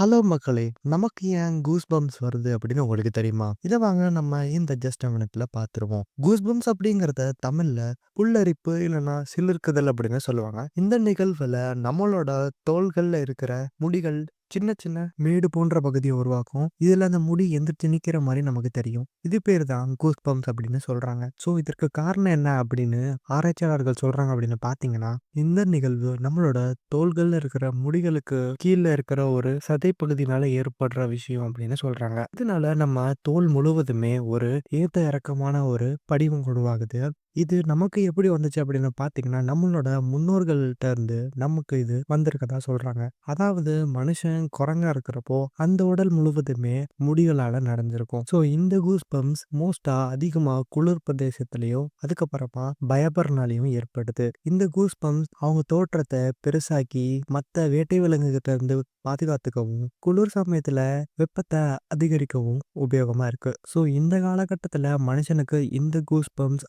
Hello மக்களே! நமக்கு ஏன் கூஸ் பம்ப்ஸ் வருது அப்படின்னு உங்களுக்கு தெரியுமா? இதை வாங்க நம்ம இந்த ஜஸ்ட் மினிட்ல பார்த்துருவோம். கூஸ் பம்ப்ஸ் அப்படிங்கிறத தமிழ்ல புல்லரிப்பு இல்லைன்னா சிலிர்க்குதல் அப்படின்னு சொல்லுவாங்க. இந்த நிகழ்வுல நம்மளோட தோள்கள்ல இருக்கிற முடிகள் சின்ன சின்ன மேடு போன்ற பகுதியை உருவாக்கும். இதுல அந்த முடி எந்திரிச்சு நிக்கிற மாதிரி நமக்கு தெரியும். இது பேர் தான் கூஸ் பம்ப்ஸ் அப்படின்னு சொல்றாங்க. ஸோ இதற்கு காரணம் என்ன அப்படின்னு ஆராய்ச்சியாளர்கள் சொல்றாங்க அப்படின்னு பார்த்தீங்கன்னா, இந்த நிகழ்வு நம்மளோட தோள்கள்ல இருக்கிற முடிகளுக்கு கீழே இருக்கிற ஒரு சதை பகுதினால ஏற்படுற விஷயம் அப்படின்னு சொல்றாங்க. இதனால நம்ம தோல் முழுவதுமே ஒரு ஏத்த இறக்கமான ஒரு படிவம் உருவாகுது. இது நமக்கு எப்படி வந்துச்சு அப்படின்னு பார்த்தீங்கன்னா, நம்மளோட முன்னோர்கள்ட்ட இருந்து நமக்கு இது வந்திருக்கதா சொல்றாங்க. அதாவது மனுஷன் குரங்கா இருக்கிறப்போ, அந்த உடல் முழுவதுமே முடிகளால நடந்திருக்கும் ஸோ இந்த கூஸ் பம்ப்ஸ் அதிகமாக அதிகமா குளிர் பிரதேசத்திலையும் அதுக்கப்புறமா பயபர்னாலையும் ஏற்படுது. இந்த கூஸ் பம்ப்ஸ் அவங்க தோற்றத்தை பெருசாக்கி, மற்ற வேட்டை விலங்குகிட்ட இருந்து பாதுகாத்துக்கவும், குளிர் சமயத்துல வெப்பத்தை அதிகரிக்கவும் உபயோகமா இருக்கு. ஸோ இந்த காலகட்டத்தில் மனுஷனுக்கு இந்த கூஸ் பம்ப்ஸ்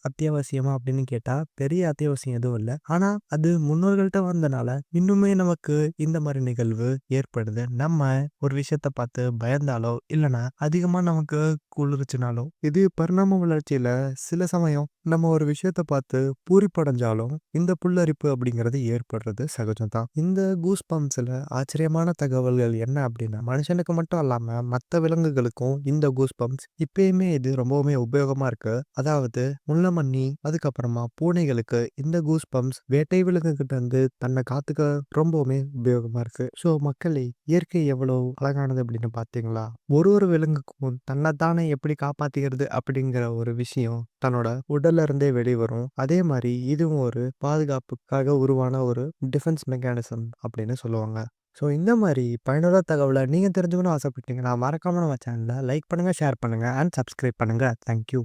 அத்தியாவசியமா அப்படின்னு கேட்டா, பெரிய அத்தியாவசியம் எதுவும் இல்லை ஆனா அது முன்னோர்கள்ட்ட வந்தனால, இன்னுமே நமக்கு இந்த மாதிரி நிகழ்வு ஏற்படுது. நம்ம ஒரு விஷயத்த பார்த்து பயந்தாலோ, இல்லைன்னா அதிகமா நமக்கு குளிர்ச்சினாலோ இது பரிணாம வளர்ச்சியில சில சமயம் நம்ம ஒரு விஷயத்த பார்த்து பூரிப்படைஞ்சாலும், இந்த புல்லரிப்பு அப்படிங்கிறது ஏற்படுறது சகஜம் தான். இந்த கூஸ் பம்ப்ஸ்ல ஆச்சரியமான தகவல்கள் என்ன அப்படின்னா, மனுஷனுக்கு மட்டும் இல்லாமல் மற்ற விலங்குகளுக்கும் இந்த கூஸ் பம்ப்ஸ் இப்பயுமே இது ரொம்பவுமே உபயோகமா இருக்கு. அதாவது முள்ளமண்ணி, அதுக்கப்புறமா பூனைகளுக்கு இந்த கூஸ் பம்ப்ஸ் வேட்டை விலங்குகிட்ட இருந்து தன்னை காத்துக்க ரொம்பவுமே உபயோகமா இருக்கு. ஸோ மக்களே, இயற்கை எவ்வளவு அழகானது அப்படின்னு பார்த்தீங்களா? ஒரு ஒரு விலங்குக்கும் தன்னை தானே எப்படி காப்பாத்திக்கிறது அப்படிங்கிற ஒரு விஷயம் தன்னோட உடல்ல இருந்தே வெளிவரும். அதே மாதிரி இதுவும் ஒரு பாதுகாப்புக்காக உருவான ஒரு டிஃபென்ஸ் மெக்கானிசம் அப்படின்னு சொல்லுவாங்க. ஸோ இந்த மாதிரி பயனுள்ள தகவலை நீங்கள் தெரிஞ்சுக்கணும்னு ஆசைப்பட்டீங்கன்னா, மறக்காமல் நம்ம சேனல லைக் பண்ணுங்கள் ஷேர் பண்ணுங்க அண்ட் சப்ஸ்கிரைப் பண்ணுங்கள் தேங்க் யூ.